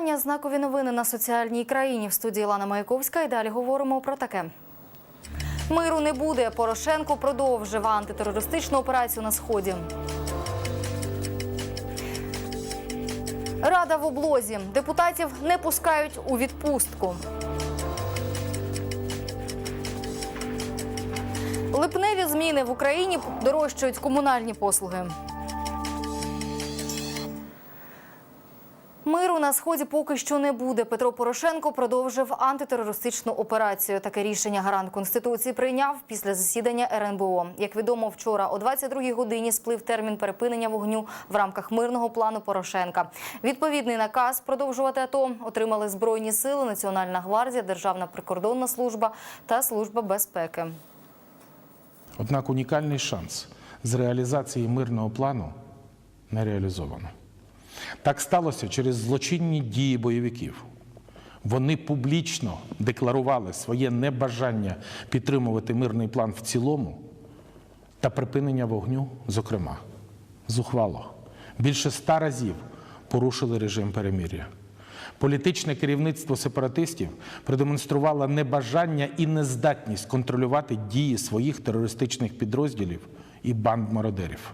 Вітання. Знакові новини на соціальній країні. В студії Лана Маяковська. І далі говоримо про таке. Миру не буде. Порошенко продовжив антитерористичну операцію на сході. Рада в облозі. Депутатів не пускають у відпустку. Липневі зміни в Україні дорожчують комунальні послуги. Миру на сході поки що не буде. Петро Порошенко продовжив антитерористичну операцію. Таке рішення гарант конституції прийняв після засідання РНБО. Як відомо, вчора о 22-й годині сплив термін перепинення вогню в рамках мирного плану Порошенка. Відповідний наказ продовжувати АТО отримали збройні сили, Національна гвардія, Державна прикордонна служба та служба безпеки. Однак унікальний шанс з реалізації мирного плану не реалізовано. Так сталося через злочинні дії бойовиків. Вони публічно декларували своє небажання підтримувати мирний план в цілому та припинення вогню, зокрема, зухвало. Більше ста разів порушили режим перемир'я. Політичне керівництво сепаратистів продемонструвало небажання і нездатність контролювати дії своїх терористичних підрозділів і банд мародерів.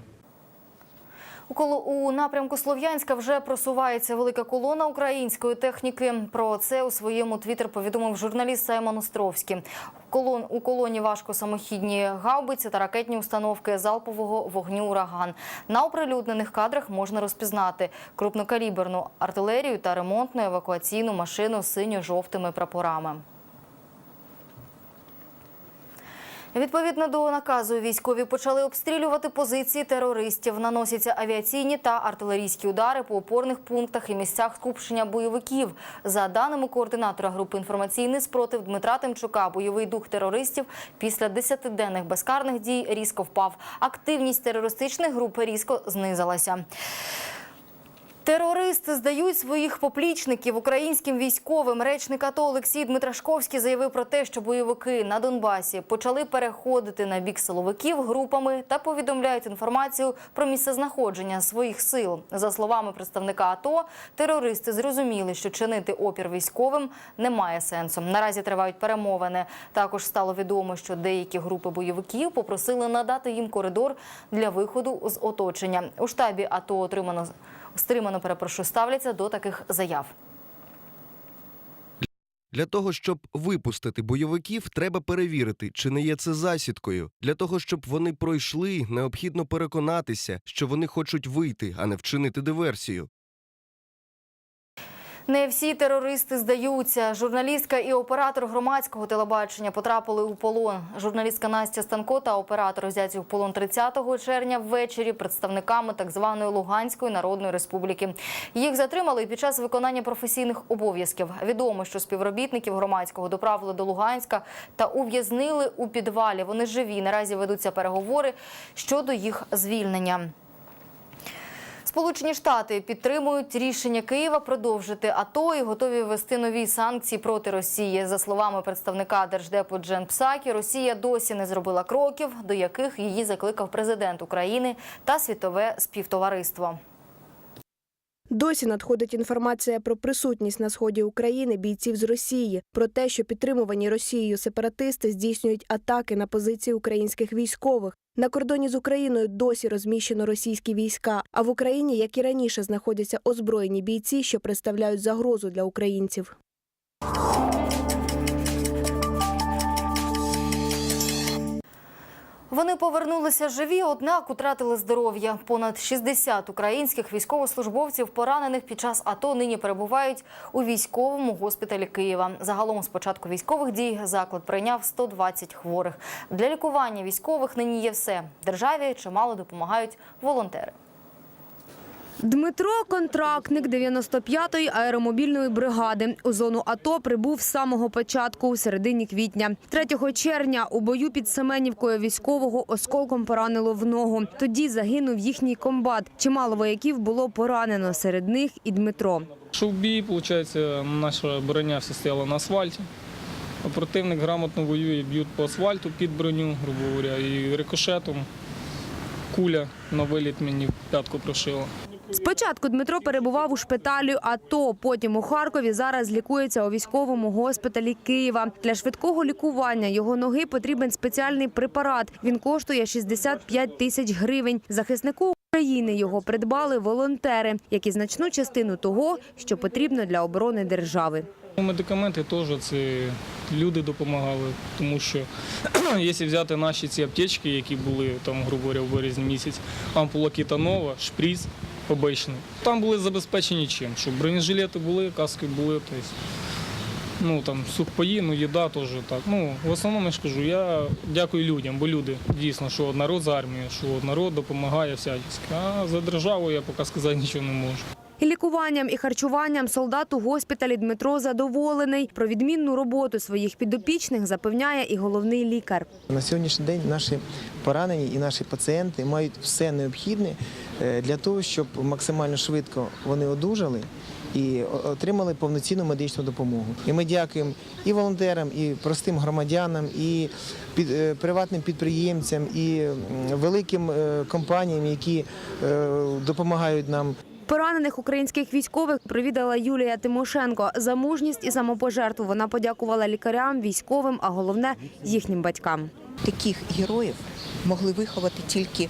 У напрямку Слов'янська вже просувається велика колона української техніки. Про це у своєму твіттер повідомив журналіст Саймон Островський. Колон у колоні важко самохідні гаубиці та ракетні установки залпового вогню ураган. На оприлюднених кадрах можна розпізнати крупнокаліберну артилерію та ремонтну евакуаційну машину з синьо-жовтими прапорами. Відповідно до наказу, військові почали обстрілювати позиції терористів. Наносяться авіаційні та артилерійські удари по опорних пунктах і місцях скупчення бойовиків. За даними координатора групи інформаційний спротив Дмитра Тимчука, бойовий дух терористів після десятиденних безкарних дій різко впав. Активність терористичних груп різко знизилася. Терористи здають своїх поплічників українським військовим. Речник АТО Олексій Дмитрашковський заявив про те, що бойовики на Донбасі почали переходити на бік силовиків групами та повідомляють інформацію про місцезнаходження своїх сил. За словами представника АТО, терористи зрозуміли, що чинити опір військовим немає сенсу. Наразі тривають перемовини. Також стало відомо, що деякі групи бойовиків попросили надати їм коридор для виходу з оточення. У штабі АТО отримано стримано, перепрошую, ставляться до таких заяв. Для того, щоб випустити бойовиків, треба перевірити, чи не є це засідкою. Для того, щоб вони пройшли, необхідно переконатися, що вони хочуть вийти, а не вчинити диверсію. Не всі терористи здаються. Журналістка і оператор громадського телебачення потрапили у полон. Журналістка Настя Станко та оператор взяті в полон 30 червня ввечері представниками так званої Луганської Народної Республіки. Їх затримали під час виконання професійних обов'язків. Відомо, що співробітників громадського доправили до Луганська та ув'язнили у підвалі. Вони живі. Наразі ведуться переговори щодо їх звільнення. Сполучені Штати підтримують рішення Києва продовжити АТО і готові ввести нові санкції проти Росії. За словами представника держдепу Джен Псакі, Росія досі не зробила кроків, до яких її закликав президент України та світове співтовариство. Досі надходить інформація про присутність на сході України бійців з Росії, про те, що підтримувані Росією сепаратисти здійснюють атаки на позиції українських військових. На кордоні з Україною досі розміщено російські війська. А в Україні, як і раніше, знаходяться озброєні бійці, що представляють загрозу для українців. Вони повернулися живі, однак утратили здоров'я. Понад 60 українських військовослужбовців, поранених під час АТО, нині перебувають у військовому госпіталі Києва. Загалом з початку військових дій заклад прийняв 120 хворих. Для лікування військових нині є все. Державі чимало допомагають волонтери. Дмитро контрактник 95-ї аеромобільної бригади. У зону АТО прибув з самого початку, у середині квітня. 3 червня у бою під Семенівкою військового осколком поранило в ногу. Тоді загинув їхній комбат. Чимало вояків було поранено, серед них і Дмитро. Шов бій, виходить, наша броня вся стояла на асфальті. Противник грамотно воює, б'ють по асфальту під броню, грубо говоря, і рикошетом куля на виліт мені п'ятку прошила. Спочатку Дмитро перебував у шпиталі АТО, потім у Харкові. Зараз лікується у військовому госпіталі Києва. Для швидкого лікування його ноги потрібен спеціальний препарат. Він коштує 65 тисяч гривень. Захиснику України його придбали волонтери, які значну частину того, що потрібно для оборони держави. Ну, Медикаменти теж це люди допомагали, тому що якщо взяти наші ці аптечки, які були там, грубо говоря, в березні місяць, ампула Кітанова, шприц обичний, там були забезпечені чим, щоб бронежилети були, каски були, тобто, ну там сухпаї, ну їда теж так. Ну, в основному я ж кажу, я дякую людям, бо люди дійсно, що народ з армією, що народ допомагає всячески. А за державу я поки сказати нічого не можу. І лікуванням і харчуванням солдат у госпіталі Дмитро задоволений. Про відмінну роботу своїх підопічних запевняє і головний лікар. На сьогоднішній день наші поранені і наші пацієнти мають все необхідне е, для того, щоб максимально швидко вони одужали і отримали повноцінну медичну допомогу. І ми дякуємо і волонтерам, і простим громадянам, і е, приватним підприємцям, і великим е, компаніям, які допомагають нам Поранених українських військових провідала Юлія Тимошенко. За мужність і самопожертву вона подякувала лікарям, військовим, а головне їхнім батькам. таких героїв могли виховати тільки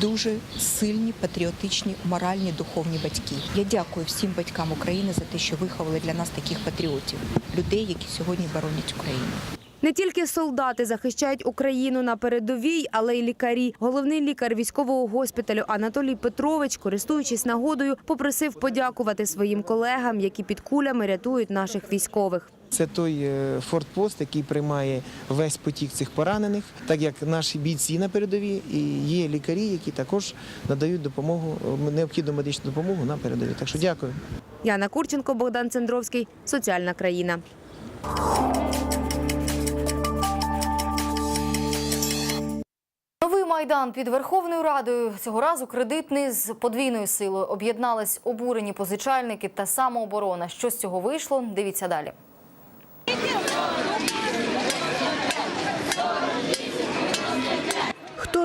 дуже сильні патріотичні, моральні, духовні батьки. Я дякую всім батькам України за те, що виховали для нас таких патріотів, людей, які сьогодні боронять Україну. Не тільки солдати захищають Україну на передовій, але й лікарі. Головний лікар військового госпіталю Анатолій Петрович, користуючись нагодою, попросив подякувати своїм колегам, які під кулями рятують наших військових. Це той е, фортпост, який приймає весь потік цих поранених, так як наші бійці на передовій і є лікарі, які також надають допомогу, е, необхідну медичну допомогу на передовій. Так що дякую. Яна Курченко, Богдан Цендровський, Соціальна країна. Майдан під Верховною Радою цього разу кредитний з подвійною силою об'єднались обурені позичальники та самооборона. Що з цього вийшло? Дивіться далі.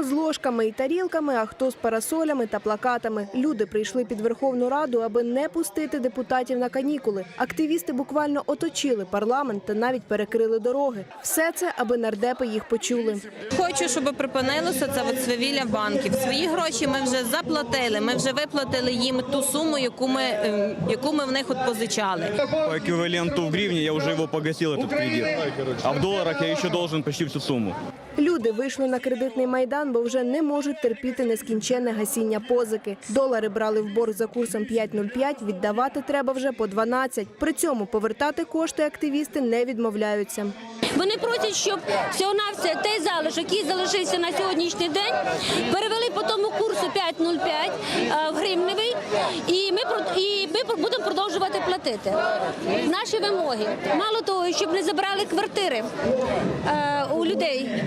Хто з ложками і тарілками, а хто з парасолями та плакатами. Люди прийшли під Верховну Раду, аби не пустити депутатів на канікули. Активісти буквально оточили парламент та навіть перекрили дороги. Все це, аби нардепи їх почули. Хочу, щоб припинилося це от свавілля банків. Свої гроші ми вже заплатили. Ми вже виплатили їм ту суму, яку ми ем, яку ми в них от позичали. По эквиваленту в гривне я уже его погасил, этот кредит. А в долларах я еще должен почти всю сумму. Люди вийшли на кредитний майдан, бо вже не можуть терпіти нескінченне гасіння позики. Долари брали в борг за курсом 5,05, віддавати треба вже по 12. При цьому повертати кошти активісти не відмовляються. Вони просять, щоб всього на все той залишок, який залишився на сьогоднішній день, перевели по тому курсу 5,05 е, в гривневий, і ми і ми будемо продовжувати платити. Наші вимоги. Мало того, щоб не забрали квартири е, у людей.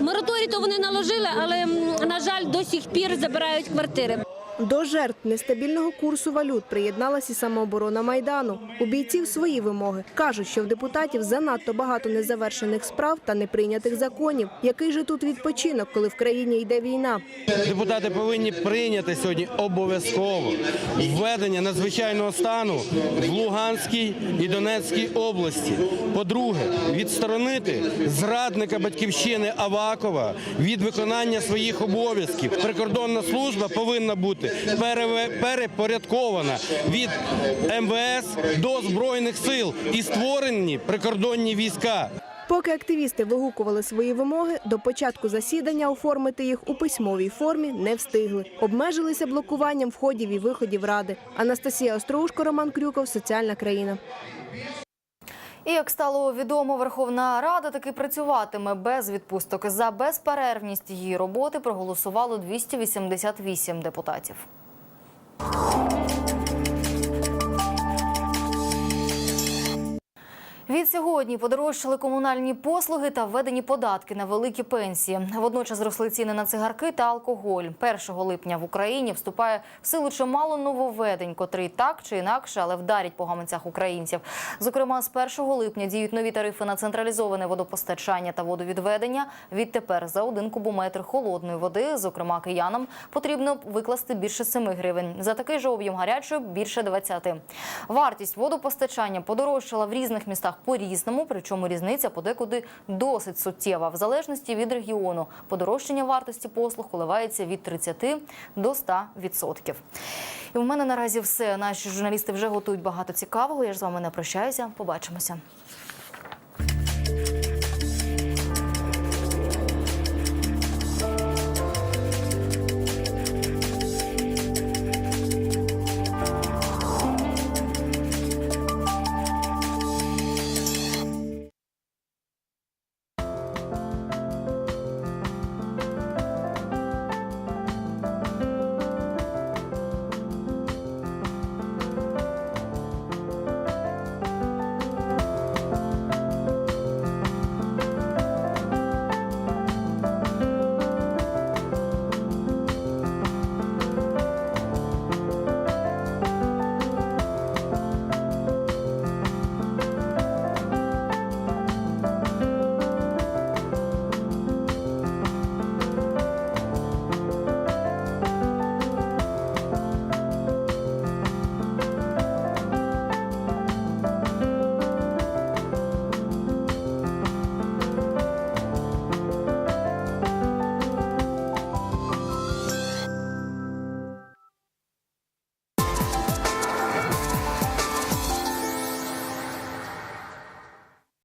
Мораторій то вони наложили, але на жаль, до сих пір забирають квартири. До жертв нестабільного курсу валют приєдналась і самооборона Майдану. У бійців свої вимоги. Кажуть, що в депутатів занадто багато незавершених справ та неприйнятих законів. Який же тут відпочинок, коли в країні йде війна? Депутати повинні прийняти сьогодні обов'язково введення надзвичайного стану в Луганській і Донецькій області. По-друге, відсторонити зрадника батьківщини Авакова від виконання своїх обов'язків. Прикордонна служба повинна бути перепорядкована від МВС до збройних сил і створені прикордонні війська. Поки активісти вигукували свої вимоги, до початку засідання оформити їх у письмовій формі не встигли. Обмежилися блокуванням входів і виходів ради. Анастасія Остроушко, Роман Крюков, Соціальна країна. І як стало відомо, Верховна Рада таки працюватиме без відпусток. За безперервність її роботи проголосувало 288 депутатів. Від сьогодні подорожчали комунальні послуги та введені податки на великі пенсії. Водночас зросли ціни на цигарки та алкоголь. 1 липня в Україні вступає в силу чимало нововведень, котрі так чи інакше, але вдарять по гаманцях українців. Зокрема, з 1 липня діють нові тарифи на централізоване водопостачання та водовідведення. Відтепер за один кубометр холодної води, зокрема киянам, потрібно викласти більше 7 гривень. За такий же об'єм гарячої – більше 20. Вартість водопостачання подорожчала в різних містах по-різному, причому різниця подекуди досить суттєва. В залежності від регіону подорожчання вартості послуг коливається від 30 до 100%. І в мене наразі все. Наші журналісти вже готують багато цікавого. Я ж з вами не прощаюся. Побачимося.